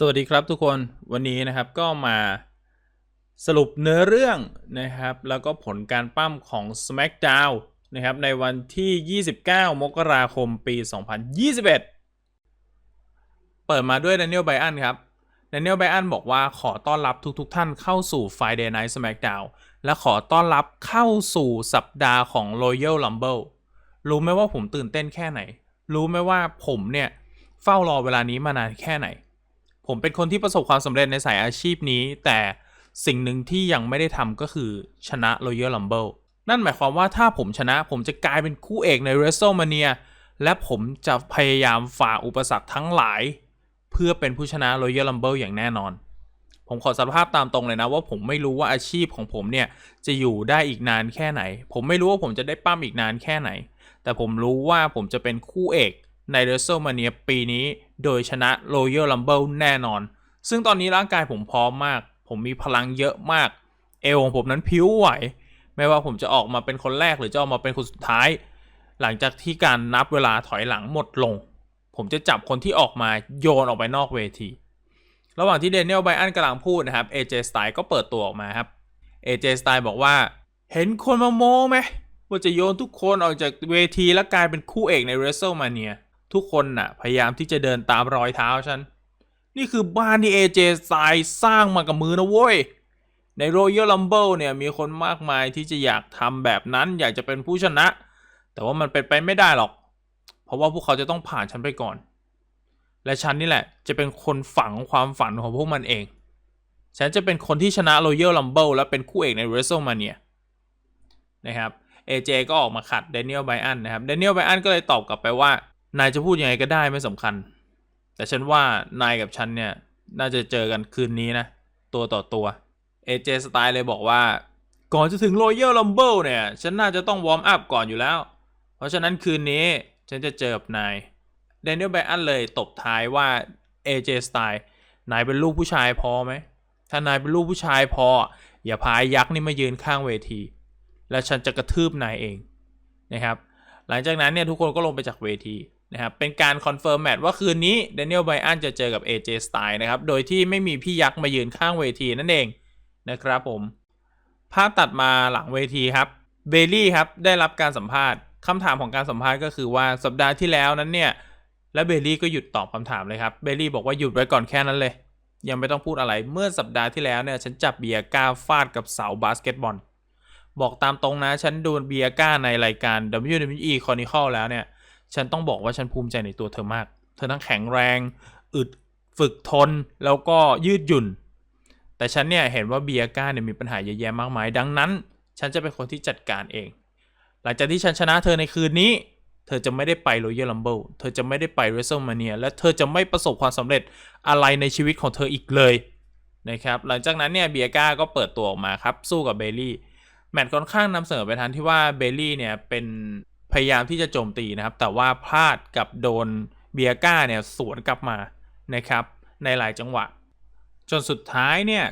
สวัสดีครับทุกคนวันนี้นะครับก็มาสรุปเนื้อเรื่องนะครับ แล้วก็ผลการปั้มของ SmackDown นะครับในวันที่ 29 มกราคมปี 2021 เปิดมาด้วย Daniel Bryan ครับ Daniel Bryan บอกว่าขอต้อนรับทุกๆทท่านเข้าสู่ Friday Night SmackDown และขอต้อนรับเข้าสู่สัปดาห์ของ Royal Rumble รู้ไหมว่าผมตื่นเต้นแค่ไหน รู้ไหมว่าผมเนี่ยเฝ้ารอเวลานี้มานานแค่ไหน ผมเป็นคนที่ประสบความสำเร็จในสายอาชีพนี้ แต่สิ่งหนึ่งที่ยังไม่ได้ทำก็คือชนะ Royal Rumble นั่นหมายความว่าถ้าผมชนะผมจะกลายเป็นคู่เอกใน WrestleMania และผมจะพยายามฝ่าอุปสรรคทั้งหลาย เพื่อเป็นผู้ชนะ Royal Rumble อย่างแน่นอน ผมขอสารภาพตามตรงเลยนะว่าผมไม่รู้ว่าอาชีพของผมเนี่ยจะอยู่ได้อีกนานแค่ไหน ผมไม่รู้ว่าผมจะได้ปั้มอีกนานแค่ไหน แต่ผมรู้ว่าผมจะเป็นคู่เอก ใน WrestleMania ปีนี้โดยชนะ Royal Rumble แน่นอน ซึ่งตอนนี้ร่างกายผมพร้อมมาก ผมมีพลังเยอะมาก เอวของผมนั้นพิ้วไหว ไม่ว่าผมจะออกมาเป็นคนแรกหรือจะออกมาเป็นคนสุดท้าย หลังจากที่การนับเวลาถอยหลังหมดลง ผมจะจับคนที่ออกมาโยนออกไปนอกเวที ระหว่างที่เดน i น l ลไบอันกำลังพูดนะครับ AJ Styles ก็เปิดตัวออกมาครับ AJ Styles บอกว่าเห็นคนมาโม้ไหมว่าจะโยนทุกคนออกจากเวทีแล้วกลายเป็นคู่เอกใน WrestleMania ทุกคนน่ะ พยายามที่จะเดินตามรอยเท้าฉัน นี่คือบ้านที่ AJ Styles สร้างมากับมือนะเว้ย ใน Royal Rumble เนี่ยมีคนมากมายที่จะอยากทำแบบนั้นอยากจะเป็นผู้ชนะ แต่ว่ามันเป็นไปไม่ได้หรอก เพราะว่าพวกเขาจะต้องผ่านฉันไปก่อน และฉันนี่แหละ จะเป็นคนฝังความฝันของพวกมันเอง ฉันจะเป็นคนที่ชนะ Royal Rumble และเป็นคู่เอกใน WrestleMania นะครับ AJ ก็ออกมาขัด Daniel Bryan นนะครับ Daniel Bryan ก็เลยตอบกลับไปว่า นายจะพูดยังไงก็ได้ไม่สำคัญ แต่ฉันว่านายกับฉันเนี่ย น่าจะเจอกันคืนนี้นะ ตัวต่อตัว AJ Style เลยบอกว่า ก่อนจะถึง Royal Rumble เนี่ย ฉันน่าจะต้องวอร์มอัพก่อนอยู่แล้ว เพราะฉะนั้นคืนนี้ฉันจะเจอกับนาย Daniel Bryan เลยตบท้ายว่า AJ Style นายเป็นลูกผู้ชายพอไหม ถ้านายเป็นลูกผู้ชายพอ อย่าพายยักษ์นี่มายืนข้างเวที แล้วฉันจะกระทืบนายเองนะครับ หลังจากนั้นเนี่ยทุกคนก็ลงไปจากเวที นะครับเป็นการคอนเฟิร์มแมตช์ว่าคืนนี้เดนิเอลไบอันจะเจอกับ AJ s t y l e นะครับ โดยที่ไม่มีพี่ยักษ์มายืนข้างเวทีนั่นเองนะครับผม ภาพตัดมาหลังเวทีครับเบลลี่ครับได้รับการสัมภาษณ์คำถามของการสัมภาษณ์ก็คือว่าสัปดาห์ที่แล้วนั้นเนี่ย และเบลลี่ก็หยุดตอบคำถามเลยครับเบลลี่บอกว่าหยุดไว้ก่อนแค่นั้นเลย ยังไม่ต้องพูดอะไรเมื่อสัปดาห์ที่แล้วเนี่ยฉันจับเบียร์ก้าฟาดกับเสาบาสเกตบอลบอกตามตรงนะฉันโดูเบียร์ก้าในรายการ WWE Chronicle แล้วเนี่ย ฉันต้องบอกว่าฉันภูมิใจในตัวเธอมาก เธอทั้งแข็งแรง อึดฝึกทนแล้วก็ยืดหยุ่น แต่ฉันเนี่ยเห็นว่าเบียร์ก้าเนี่ยมีปัญหาเยอะแยะมากมาย ดังนั้น ฉันจะเป็นคนที่จัดการเอง หลังจากที่ฉันชนะเธอในคืนนี้ เธอจะไม่ได้ไป Royal Rumble เธอจะไม่ได้ไป WrestleMania และเธอจะไม่ประสบความสำเร็จอะไรในชีวิตของเธออีกเลยนะครับหลังจากนั้นเนี่ยเบียร์ก้าก็เปิดตัวออกมาครับสู้กับเบลลี่แมตช์ค่อนข้างนำเสนอไปทางที่ว่าเบลลี่เนี่ยเป็น พยายามที่จะโจมตีนะครับ แต่ว่าพลาดกับโดนเบียก้าเนี่ยสวนกลับมานะครับ ในหลายจังหวะ จนสุดท้ายเนี่ย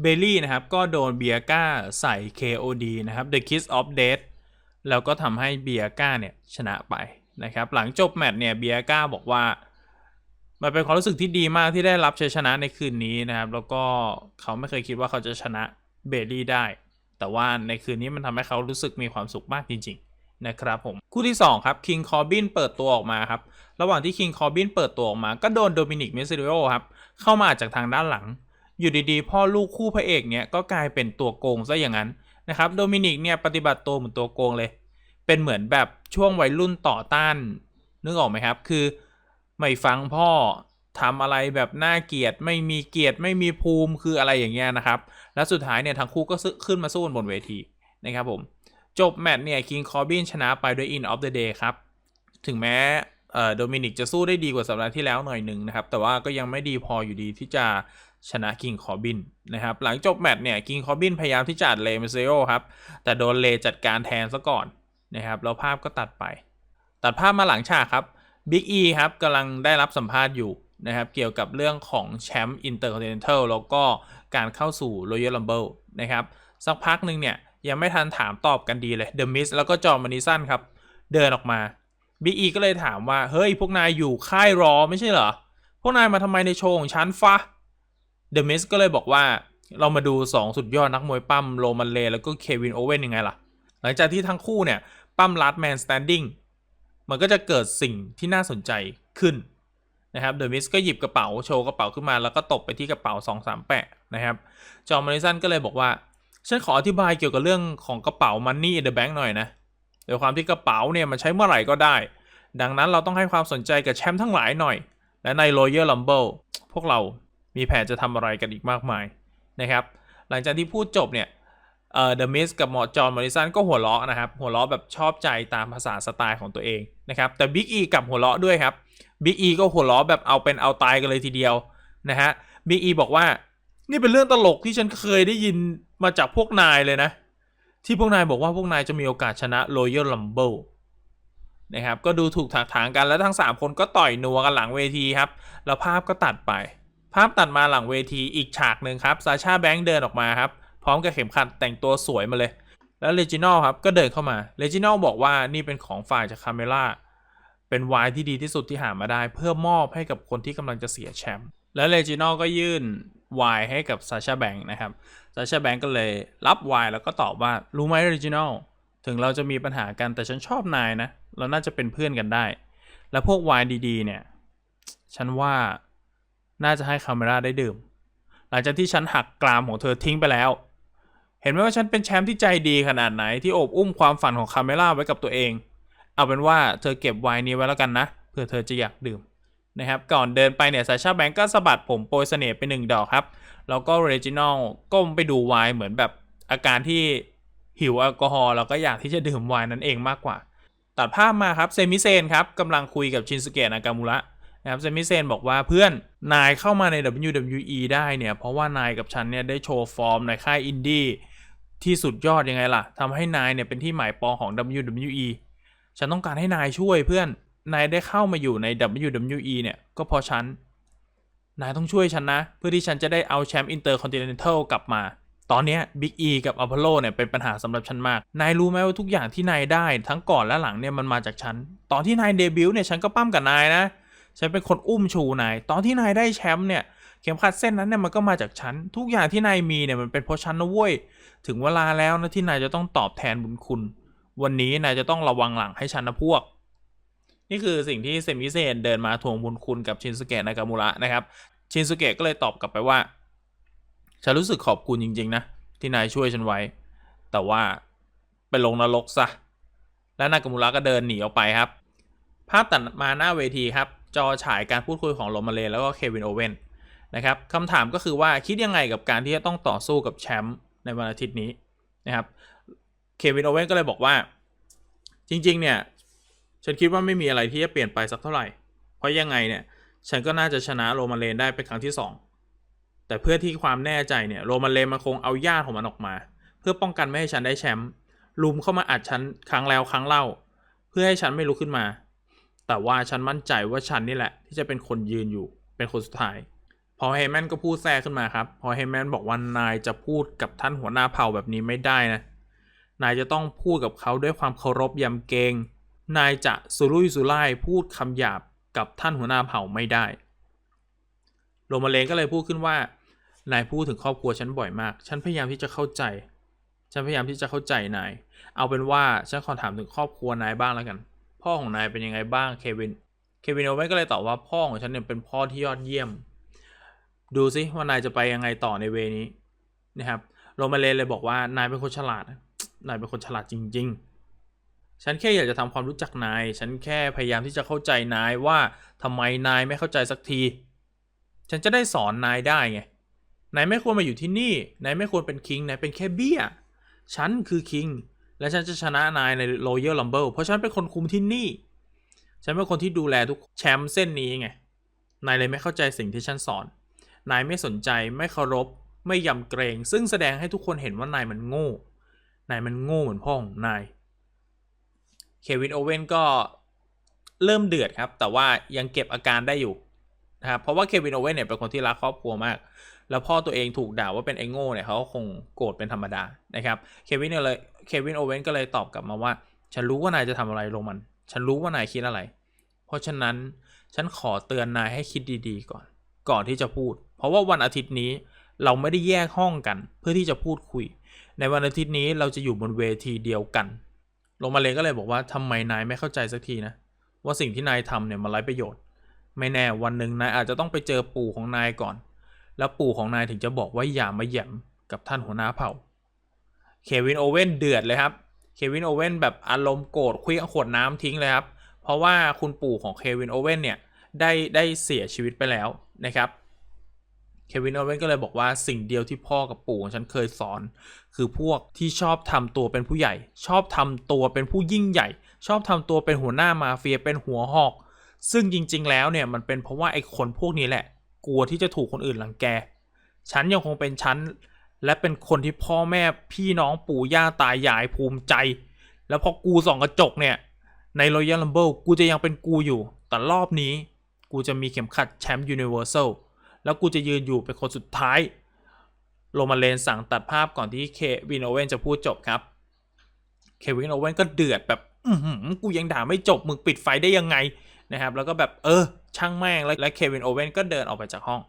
เบลลี่นะครับก็โดนเบียก้าใส่ KOD นะครับ The Kiss of Death แล้วก็ทำให้เบียก้าเนี่ยชนะไปนะครับ หลังจบแมตช์เนี่ยเบียก้าบอกว่า มันเป็นความรู้สึกที่ดีมากที่ได้รับชัยชนะในคืนนี้นะครับ แล้วก็เขาไม่เคยคิดว่าเขาจะชนะเบลลี่ได้ แต่ว่าในคืนนี้มันทำให้เขารู้สึกมีความสุขมากจริง ๆ นะครับผมคู่ที่ 2 ครับคิงคอร์บินเปิดตัวออกมาครับ ระหว่างที่คิงคอร์บินเปิดตัวออกมา ก็โดนโดมินิกมิสซิโอครับ เข้ามาจากทางด้านหลัง อยู่ดีๆ พ่อลูกคู่พระเอกเนี่ยก็กลายเป็นตัวโกงซะอย่างนั้นนะครับโดมินิกเนี่ยปฏิบัติตัวเหมือนตัวโกงเลย เป็นเหมือนแบบช่วงวัยรุ่นต่อต้าน นึกออกไหมครับ คือไม่ฟังพ่อทำอะไรแบบน่าเกลียดไม่มีเกียรติไม่มีภูมิคืออะไรอย่างเงี้ยนะครับ และสุดท้ายเนี่ยทั้งคู่ก็ขึ้นมาสู้บนเวทีนะครับผม จบแมตช์เนี่ยคิงคอร์บินชนะไปด้วย In of the Day ครับ ถึงแม้โดมินิกจะสู้ได้ดีกว่าสัปดาห์ที่แล้วหน่อยหนึ่งนะครับ แต่ว่าก็ยังไม่ดีพออยู่ดีที่จะชนะคิงคอร์บินนะครับ หลังจบแมตช์เนี่ยคิงคอร์บินพยายามที่จะอัดเลมิเซโอครับ แต่โดนเลจัดการแทนซะก่อนนะครับ แล้วภาพก็ตัดไป ตัดภาพมาหลังฉากครับบิ๊กอีครับกำลังได้รับสัมภาษณ์อยู่นะครับ เกี่ยวกับเรื่องของแชมป์อินเตอร์คอนติเนนทัลแล้วก็การเข้าสู่ Royal Rumble นะครับ สักพักหนึ่งเนี่ย ยังไม่ทันถามตอบกันดีเลยเดอะมิสแล้วก็จอห์นมานิสันครับ เดินออกมาบิ๊กอีก็เลยถามว่า เฮ้ย พวกนายอยู่ค่ายรอไม่ใช่เหรอ พวกนายมาทำไมในโชว์ของฉันฟะเดอะมิสก็เลยบอกว่าเรามาดู 2 สุดยอดนักมวยปั้มโรมันเลแล้วก็เควินโอเว่นยังไงล่ะ หลังจากที่ทั้งคู่เนี่ย ปั้มลัดแมนสแตนดิ้งมันก็จะเกิดสิ่งที่น่าสนใจขึ้นนะครับเดอะมิสก็หยิบกระเป๋าโชว์กระเป๋าขึ้นมาแล้วก็ตบไปที่กระเป๋า2 3แปะนะครับ จอห์นมาริสันก็เลยบอกว่า ฉันขออธิบายเกี่ยวกับเรื่องของกระเป๋า Money in the Bank หน่อยนะโดยความที่กระเป๋าเนี่ยมันใช้เมื่อไหร่ก็ได้ ดังนั้นเราต้องให้ความสนใจกับแชมป์ทั้งหลายหน่อย และใน Royal Rumble พวกเรามีแผนจะทำอะไรกันอีกมากมายนะครับ หลังจากที่พูดจบเนี่ยเอ่อ The Miz กับหมอจอห์นมอริสันก็หัวเราะนะครับ หัวเราะแบบชอบใจตามภาษาสไตล์ของตัวเองนะครับ แต่ Big E กลับหัวเราะด้วยครับ Big E ก็หัวเราะแบบเอาเป็นเอาตายกันเลยทีเดียวนะฮะ Big E บอกว่านี่เป็นเรื่องตลกที่ฉันเคยได้ยิน มาจากพวกนายเลยนะ ที่พวกนายบอกว่าพวกนายจะมีโอกาสชนะ Royal Rumble นะครับ ก็ดูถูกถากถางกันแล้วทั้ง 3 คนก็ต่อยนัวกันหลังเวทีครับ แล้วภาพก็ตัดไป ภาพตัดมาหลังเวทีอีกฉากหนึ่งครับซาชาแบงค์เดินออกมาครับ พร้อมกับเข็มขัดแต่งตัวสวยมาเลย แล้วเลจินอลครับก็เดินเข้ามาเลจินอลบอกว่านี่เป็นของฝ่ายจากคาเมล่าเป็นไวน์ที่ดีที่สุดที่หามาได้ เพื่อมอบให้กับคนที่กำลังจะเสียแชมป์ แล้วเลจิโนก็ยื่นไวน์ให้กับซาชาแบงค์นะครับซาชาแบงค์ก็เลยรับไวน์แล้วก็ตอบว่ารู้ไหมเลจิโนถึงเราจะมีปัญหากันแต่ฉันชอบนายนะ เราน่าจะเป็นเพื่อนกันได้ และพวกไวน์ดีๆ เนี่ย ฉันว่าน่าจะให้คาเมราได้ดื่ม หลังจากที่ฉันหักกรามของเธอทิ้งไปแล้ว เห็นไหมว่าฉันเป็นแชมป์ที่ใจดีขนาดไหนที่โอบอุ้มความฝันของคาเมล่าไว้กับตัวเอง เอาเป็นว่าเธอเก็บไวน์นี้ไว้แล้วกันนะเผื่อเธอจะอยากดื่ม นะครับก่อนเดินไปเนี่ยซาชาแบงก์ก็สะบัดผมโปรยเสน่ห์ไปหนึ่งดอกครับ แล้วก็เรจินอลก้มไปดูไวน์เหมือนแบบอาการที่หิวแอลกอฮอล์แล้วก็อยากที่จะดื่มไวน์นั่นเองมากกว่า ตัดภาพมาครับเซมิเซนครับกำลังคุยกับชินสเกะนากามุระนะครับเซมิเซนบอกว่าเพื่อนนายเข้ามาใน WWE ได้เนี่ยเพราะว่านายกับฉันเนี่ยได้โชว์ฟอร์มในค่ายอินดี้ที่สุดยอดยังไงล่ะทำให้นายเนี่ยเป็นที่หมายปองของ WWE ฉันต้องการให้นายช่วยเพื่อน นายได้เข้ามาอยู่ใน WWE เนี่ย ก็เพราะฉัน นายต้องช่วยฉันนะ เพื่อที่ฉันจะได้เอาแชมป์อินเตอร์คอนติเนนทัลกลับมา ตอนนี้บิ๊กอีกับอพอลโลเนี่ยเป็นปัญหาสำหรับฉันมาก นายรู้ไหมว่าทุกอย่างที่นายได้ทั้งก่อนและหลังเนี่ยมันมาจากฉัน ตอนที่นายเดบิวต์เนี่ยฉันก็ปั้มกับนายนะ ฉันเป็นคนอุ้มชูนาย ตอนที่นายได้แชมป์เนี่ยเข็มขัดเส้นนั้นเนี่ยมันก็มาจากฉัน ทุกอย่างที่นายมีเนี่ยมันเป็นเพราะฉันนะเว้ย ถึงเวลาแล้วนะที่นายจะต้องตอบแทนบุญคุณ วันนี้นายจะต้องระวังหลังให้ฉันนะพวก นี่คือสิ่งที่เซมิเซนเดินมาทวงบุญคุณกับชินสุเกะนากามุระนะครับชินสุเกะก็เลยตอบกลับไปว่า ฉันรู้สึกขอบคุณจริง ๆ นะ ที่นายช่วยฉันไว้ แต่ว่าไปลงนรกซะ และนากามุระก็เดินหนีออกไปครับ ภาพตัดมาหน้าเวทีครับ จอฉายการพูดคุยของโรมาเลแล้วก็เควินโอเว่นนะครับคำถามก็คือว่าคิดยังไงกับการที่จะต้องต่อสู้กับแชมป์ในวันอาทิตย์นี้นะครับ เควินโอเว่นก็เลยบอกว่า จริง ๆ เนี่ย ฉันคิดว่าไม่มีอะไรที่จะเปลี่ยนไปสักเท่าไหร่ เพราะยังไงเนี่ย ฉันก็น่าจะชนะโรมาเลนได้เป็นครั้งที่ 2 แต่เพื่อที่ความแน่ใจเนี่ย โรมาเลนมันคงเอาญาติของมันออกมา เพื่อป้องกันไม่ให้ฉันได้แชมป์ ลุมเข้ามาอัดฉันครั้งแล้วครั้งเล่า เพื่อให้ฉันไม่ลุกขึ้นมา แต่ว่าฉันมั่นใจว่าฉันนี่แหละ ที่จะเป็นคนยืนอยู่ เป็นคนสุดท้าย พอเฮแมนก็พูดแทรกขึ้นมาครับ พอเฮแมนบอกว่านายจะพูดกับท่านหัวหน้าเผ่าแบบนี้ไม่ได้นะ นายจะต้องพูดกับเขาด้วยความเคารพยำเกรง นายจะสุรุ่ยสุร่ายพูดคำหยาบกับท่านหัวหน้าเผ่าไม่ได้ โรมาเลนก็เลยพูดขึ้นว่า นายพูดถึงครอบครัวฉันบ่อยมาก ฉันพยายามที่จะเข้าใจ ฉันพยายามที่จะเข้าใจนาย เอาเป็นว่าฉันขอถามถึงครอบครัวนายบ้างแล้วกัน พ่อของนายเป็นยังไงบ้างเควิน เควินโอเว่นก็เลยตอบว่าพ่อของฉันเนี่ยเป็นพ่อที่ยอดเยี่ยม ดูซิว่านายจะไปยังไงต่อในเวนี้นะครับ โรมาเลนเลยบอกว่านายเป็นคนฉลาด นายเป็นคนฉลาดจริง ๆ ฉันแค่อยากจะทำความรู้จักนาย ฉันแค่พยายามที่จะเข้าใจนายว่าทำไมนายไม่เข้าใจสักที ฉันจะได้สอนนายได้ไง นายไม่ควรมาอยู่ที่นี่ นายไม่ควรเป็นคิง นายเป็นแค่เบี้ย ฉันคือคิง และฉันจะชนะนายใน Royal Rumble เพราะฉันเป็นคนคุมที่นี่ ฉันเป็นคนที่ดูแลทุกแชมป์เส้นนี้ไง นายเลยไม่เข้าใจสิ่งที่ฉันสอน นายไม่สนใจ ไม่เคารพ ไม่ยำเกรง ซึ่งแสดงให้ทุกคนเห็นว่านายมันโง่ นายมันโง่เหมือนพ่อของนาย เควินโอเว่นก็เริ่มเดือดครับ แต่ว่ายังเก็บอาการได้อยู่นะครับเพราะว่าเควินโอเว่นเนี่ยเป็นคนที่รักครอบครัวมาก แล้วพ่อตัวเองถูกด่าว่าเป็นไอ้โง่เนี่ยเขาก็คงโกรธเป็นธรรมดานะครับเควินเนี่ยเลยเควินโอเว่นก็เลยตอบกลับมาว่า ฉันรู้ว่านายจะทำอะไรโรมัน ฉันรู้ว่านายคิดอะไร เพราะฉะนั้นฉันขอเตือนนายให้คิดดีๆก่อน ก่อนที่จะพูด เพราะว่าวันอาทิตย์นี้เราไม่ได้แยกห้องกัน เพื่อที่จะพูดคุย ในวันอาทิตย์นี้เราจะอยู่บนเวทีเดียวกัน โรมาเลก็เลยบอกว่าทำไมนายไม่เข้าใจสักทีนะ ว่าสิ่งที่นายทำเนี่ยมันไร้ประโยชน์ ไม่แน่วันหนึ่งนายอาจจะต้องไปเจอปู่ของนายก่อน แล้วปู่ของนายถึงจะบอกว่าอย่ามาแย่มกับท่านหัวหน้าเผ่า เควินโอเว่นเดือดเลยครับ เควินโอเว่นแบบอารมณ์โกรธคลี้ยงขวดน้ำทิ้งเลยครับ เพราะว่าคุณปู่ของเควินโอเว่นเนี่ยได้ได้เสียชีวิตไปแล้วนะครับ เควินโอเว่นก็เลยบอกว่าสิ่งเดียวที่พ่อกับปู่ของฉันเคยสอน คือพวกที่ชอบทำตัวเป็นผู้ใหญ่ ชอบทำตัวเป็นผู้ยิ่งใหญ่ ชอบทำตัวเป็นหัวหน้ามาเฟียเป็นหัวหอก ซึ่งจริง ๆ แล้วเนี่ยมันเป็นเพราะว่าไอ้คนพวกนี้แหละ กลัวที่จะถูกคนอื่นรังแก ฉันยังคงเป็นฉันและเป็นคนที่พ่อแม่พี่น้องปู่ย่าตายายภูมิใจ แล้วพอกูส่องกระจกเนี่ยใน Royal Rumble กูจะยังเป็นกูอยู่ แต่รอบนี้ กูจะมีเข็มขัดแชมป์ Universal แซล แล้วกูจะยืนอยู่เป็นคนสุดท้าย โรมาเลนสั่งตัดภาพก่อนที่เควินโอเว่นจะพูดจบครับ เควินโอเว่นก็เดือดแบบ อืกูยังด่าไม่จบมึงปิดไฟได้ยังไงนะครับ แล้วก็แบบเออ ช่างแม่งแล้วและเควินโอเว่นก็เดินออกไปจากห้อง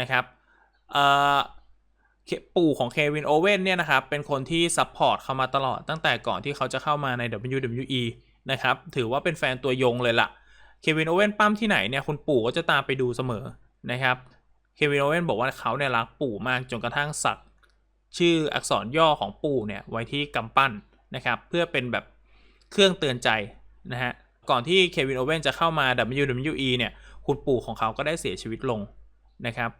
นะครับเอ่อปู่ของเควินโอเว่นเนี่ยนะครับ เป็นคนที่ซัพพอร์ตเขามาตลอดตั้งแต่ก่อนที่เขาจะเข้ามาใน WWE นะครับ ถือว่าเป็นแฟนตัวยงเลยล่ะ เควินโอเว่นปั้มที่ไหนเนี่ยคุณปู่ก็จะตามไปดูเสมอนะครับ เควินโอเวนบอกว่าเขาเนี่ยรักปู่มากจนกระทั่งสักชื่ออักษรย่อของปู่เนี่ยไว้ที่กำปั้นนะครับเพื่อเป็นแบบเครื่องเตือนใจนะฮะก่อนที่เควินโอเวนจะเข้ามา WWE เนี่ยคุณปู่ของเขาก็ได้เสียชีวิตลงนะครับ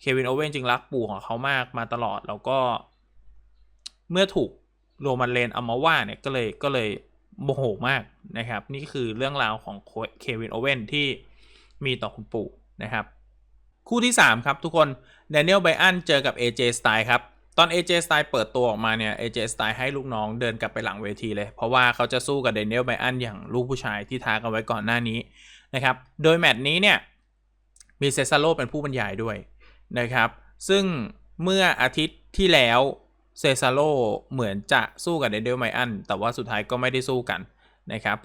เควินโอเวนจึงรักปู่ของเขามากมาตลอดแล้วก็เมื่อถูกโรมันเลนเอามาว่าเนี่ยก็เลยก็เลยโมโหมากนะครับ นี่คือเรื่องราวของเควินโอเวนที่มีต่อคุณปู่นะครับ คู่ที่ 3 ครับทุกคน d ดเนียลไบอันเจอกับ AJ Style ครับ ตอน AJ Style เปิดตัวออกมาเนี่ย AJ Style ให้ลูกน้องเดินกลับไปหลังเวทีเลย เพราะว่าเขาจะสู้กับ d ดเนียลไบอันอย่างลูกผู้ชายที่ท้ากันไว้ก่อนหน้านี้นะครับ โดยแมตช์นี้เนี่ยมีเซซาโลเป็นผู้บรรยายด้วยนะครับ ซึ่งเมื่ออาทิตย์ที่แล้วเซซาโลเหมือนจะสู้กับเดนเดลไมอันแต่ว่าสุดท้ายก็ไม่ได้สู้กันนะครับ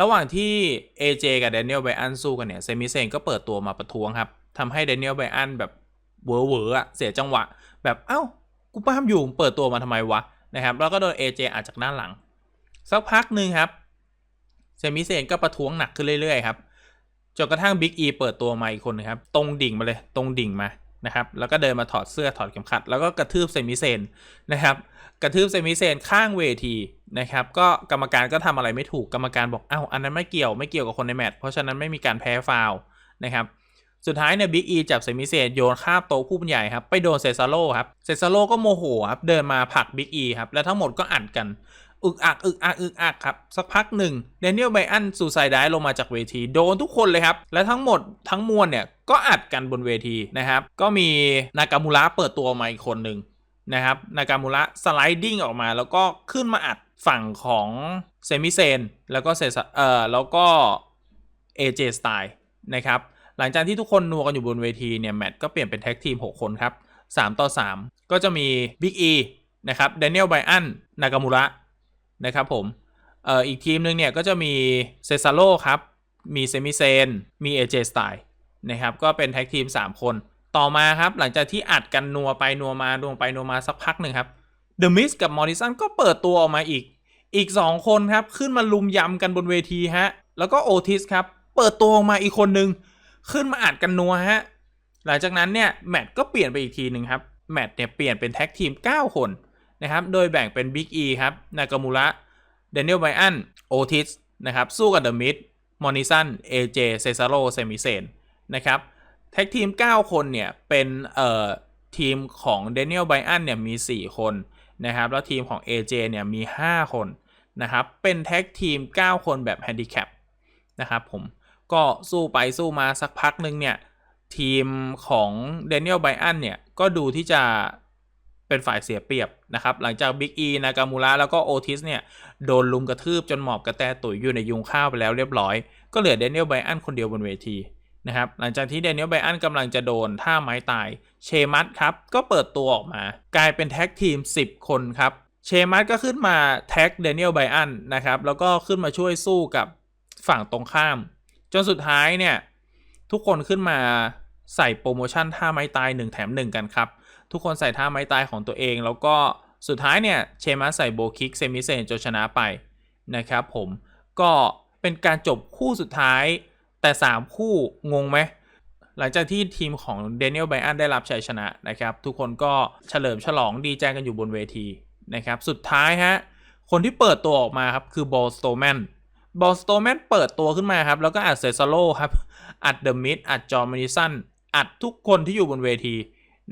ระหว่างที่ AJ กับเดนเดลไบอันสู้กันเนี่ยเซมิเซนก็เปิดตัวมาประท้วงครับ ทำให้เดนเดลไบอันแบบเวอร์เวอร์อะเสียจังหวะ แบบเอ้ากูป้ามอยู่เปิดตัวมาทำไมวะนะครับแล้วก็โดน AJ อาจจากด้านหลัง สักพักหนึ่งครับเซมิเซนก็ประท้วงหนักขึ้นเรื่อยๆครับจนกระทั่งบิ๊กอีเปิดตัวมาอีกคนนะครับ ตรงดิ่งมาเลย ตรงดิ่งมานะครับ แล้วก็เดินมาถอดเสื้อถอดเข็มขัด แล้วก็กระทืบเซมิเซนนะครับ กระทืบเซมิเซนข้างเวทีนะครับ ก็กรรมการก็ทำอะไรไม่ถูก กรรมการบอก เอ้า อันนั้นไม่เกี่ยว ไม่เกี่ยวกับคนในแมตช์ เพราะฉะนั้นไม่มีการแพ้ฟาวนะครับ สุดท้ายเนี่ยบิ๊กอีจับเซมิเซนโยนข้ามโต๊ะผู้บรรยายครับ ไปโดนเซซาโลครับ เซซาโลก็โมโหครับ เดินมาผลักบิ๊กอีครับ แล้วทั้งหมดก็อัดกัน อึกอักอึกอักอึกอักครับ สักพักหนึ่งเดนิเอลไบอันสูไซดายลงมาจากเวที โดนทุกคนเลยครับ และทั้งหมดทั้งมวลเนี่ยก็อัดกันบนเวทีนะครับ ก็มีนากามูระเปิดตัวมาอีกคนหนึ่งนะครับ นากามูระสไลดิ้งออกมาแล้วก็ขึ้นมาอัดฝั่งของเซมิเซนแล้วก็เซซเอ่อแล้วก็ AJ Style นะครับ หลังจากที่ทุกคนนัวกันอยู่บนเวทีเนี่ยแมตช์ก็เปลี่ยนเป็นแท็กทีม 6 คนครับ 3 ต่อ 3 ก็จะมี Big E นะครับ d ดเนียลไบอันนากามูระนะครับผมเอ่ออีกทีมหนึ่งเนี่ยก็จะมีเซซาโลครับ มีเซมิเซน มี AJ Style นะครับก็เป็นแท็กทีม 3 คน ต่อมาครับหลังจากที่อัดกันนัวไปนัวมานัวไปนัวมาสักพักหนึ่งครับ The Miz กับมอริสันก็เปิดตัวออกมาอีก อีก 2 คนครับ ขึ้นมาลุมยำกันบนเวทีฮะ แล้วก็โอทิสครับ เปิดตัวออกมาอีกคนหนึ่ง ขึ้นมาอัดกันนัวฮะ หลังจากนั้นเนี่ยแมตช์ก็เปลี่ยนไปอีกทีหนึ่งครับ แมตช์เนี่ยเปลี่ยนเป็นแท็กทีม 9 คนนะครับ โดยแบ่งเป็น Big E ครับ นากามูระเดนิเอลไบอัน โอทิส นะครับ สู้กับเดอะมิด มอนิสัน เอเจ เซซาโร เซมิเซน นะครับ แท็กทีม 9 คนเนี่ยเป็นเอ่อทีมของเดนิเอลไบอันเนี่ยมี 4 คนนะครับ แล้วทีมของ AJ เนี่ยมี 5 คนนะครับ เป็นแท็กทีม 9 คนแบบแฮนดิแคปนะครับผม ก็สู้ไปสู้มาสักพักหนึ่งเนี่ย ทีมของเดนิเอลไบอันเนี่ย ก็ดูที่จะเป็นฝ่ายเสียเปรียบนะครับ หลังจากบิ๊กอีนากามูระแล้วก็โอทิสเนี่ย โดนลุมกระทืบจนหมอบกระแตตุ๋ยอยู่ในยุงข้าวไปแล้วเรียบร้อย ก็เหลือเดนิเอลไบอันคนเดียวบนเวทีนะครับหลังจากที่เดนิเอลไบอันกำลังจะโดนท่าไม้ตายเชมัสครับ ก็เปิดตัวออกมา กลายเป็นแท็กทีม 10 คนครับ เชมัสก็ขึ้นมาแท็กเดนิเอลไบอันนะครับ แล้วก็ขึ้นมาช่วยสู้กับฝั่งตรงข้าม จนสุดท้ายเนี่ย ทุกคนขึ้นมาใส่โปรโมชั่นท่าไม้ตาย 1 แถม 1 กันครับ ทุกคนใส่ท่าไม้ตายของตัวเอง แล้วก็สุดท้ายเนี่ยเชมัสใส่โบคิกเซมิเซนจนชนะไปนะครับผมก็เป็นการจบคู่สุดท้ายแต่ 3 คู่งงไหมหลังจากที่ทีมของเดนิเอลไบอันได้รับชัยชนะนะครับ ทุกคนก็เฉลิมฉลองดีใจกันอยู่บนเวทีนะครับ สุดท้ายฮะ คนที่เปิดตัวออกมาครับ คือบอลสโตแมน บอลสโตแมนเปิดตัวขึ้นมาครับ แล้วก็อัดเซซาโลครับ อัดเดอะมิดอัดจอร์มานิสันอัดทุกคนที่อยู่บนเวที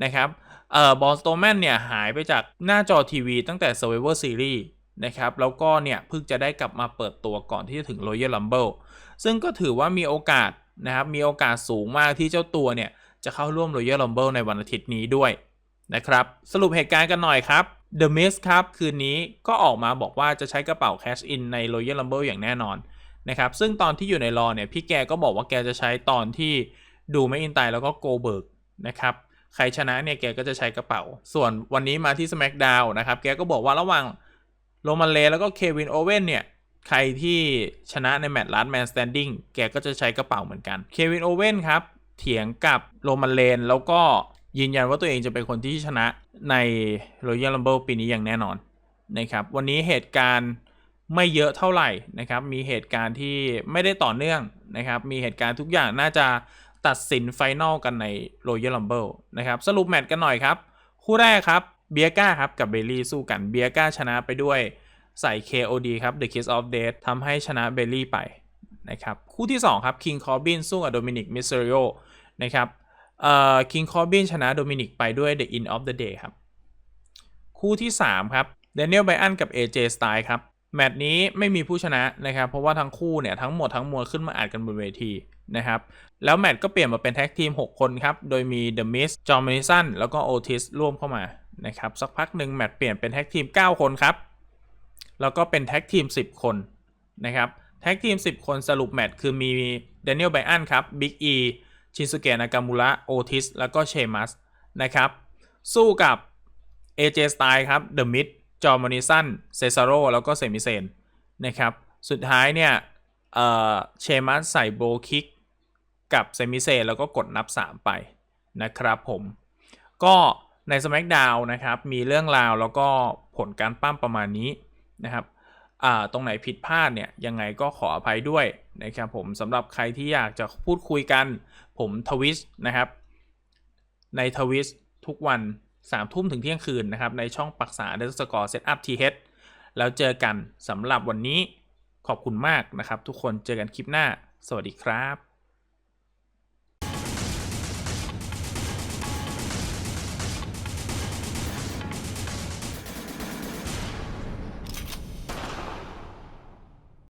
นะครับเอ่อบอลสโตแมนเนี่ยหายไปจากหน้าจอทีวีตั้งแต่ Survivor Series นะครับ แล้วก็เนี่ยเพิ่งจะได้กลับมาเปิดตัวก่อนที่จะถึง Royal Rumble ซึ่งก็ถือว่ามีโอกาสนะครับ มีโอกาสสูงมากที่เจ้าตัวเนี่ยจะเข้าร่วม Royal Rumble ในวันอาทิตย์นี้ด้วยนะครับ สรุปเหตุการณ์กันหน่อยครับ The Miz ครับ คืนนี้ก็ออกมาบอกว่าจะใช้กระเป๋า Cash In ใน Royal Rumble อย่างแน่นอนนะครับ ซึ่งตอนที่อยู่ในรอเนี่ย พี่แกก็บอกว่าแกจะใช้ตอนที่ดูไม่อินไตแล้วก็โกเบิร์กนะครับ ใครชนะเนี่ยแกก็จะใช้กระเป๋า ส่วนวันนี้มาที่ SmackDown นะครับ แกก็บอกว่าระหว่างโรมันเลแล้วก็เควินโอเว่นเนี่ย ใครที่ชนะในแมตช์ Last Man Standing แกก็จะใช้กระเป๋าเหมือนกัน เควินโอเว่นครับ เถียงกับโรมันเลนแล้วก็ ยืนยันว่าตัวเองจะเป็นคนที่ชนะใน Royal Rumble ปีนี้อย่างแน่นอนนะครับวันนี้เหตุการณ์ไม่เยอะเท่าไหร่นะครับมีเหตุการณ์ที่ไม่ได้ต่อเนื่องนะครับมีเหตุการณ์ทุกอย่างน่าจะตัดสินไฟนอลกันใน Royal Rumble นะครับสรุปแมตช์กันหน่อยครับ คู่แรกครับเบียก้าครับกับเบลลี่สู้กันเบียก้าชนะไปด้วยใส่ KOD ครับ The Kiss of Death ทำให้ชนะเบลลี่ไปนะครับคู่ที่ 2 ครับ King Corbin สู้กับ Dominic Mysterio นะครับ เอ่อ King Corbin ชนะ Dominic ไปด้วย The End of the Day ครับ คู่ที่ 3 ครับ Daniel Bryan กับ AJ s t y l e ครับ แมตช์นี้ไม่มีผู้ชนะนะครับ เพราะว่าทั้งคู่เนี่ย ทั้งหมดทั้งมวลขึ้นมาอัดกันบนเวทีนะครับ แล้วแมตช์ก็เปลี่ยนมาเป็นแท็กทีม 6 คนครับ โดยมี The Miz John Morrison แล้วก็ Otis ร่วมเข้ามานะครับ สักพักหนึ่งแมตช์เปลี่ยนเป็นแท็กทีม 9 คนครับ แล้วก็เป็นแท็กทีม 10 คนนะครับแท็กทีม 10 คนสรุปแมตช์คือมี Daniel Bryan ครับ Big E ชินสุเกะนากามูระโอทิสแล้วก็เชมัสนะครับ สู้กับ AJ s t y l e ครับ The Mid จอร์มอนิสันเซซาโรแล้วก็เซมิเซนนะครับ สุดท้ายเนี่ยเอ่อเชมัสใส่โบคิกกับเซมิเซนแล้วก็กดนับ 3 ไปนะครับผม ก็ใน SmackDown นะครับ มีเรื่องราวแล้วก็ผลการปั้มประมาณนี้นะครับ ตรงไหนผิดพลาดเนี่ยยังไงก็ขออภัยด้วยนะครับผมสำหรับใครที่อยากจะพูดคุยกันผมทวิสนะครับ ในทวิสทุกวัน3ามทุ่มถึงเที่ยงคืนนะครับ ในช่องปักษาเดสกอร์เซตอัพทีเฮดแล้วเจอกันสำหรับวันนี้ขอบคุณมากนะครับ ทุกคนเจอกันคลิปหน้า สวัสดีครับ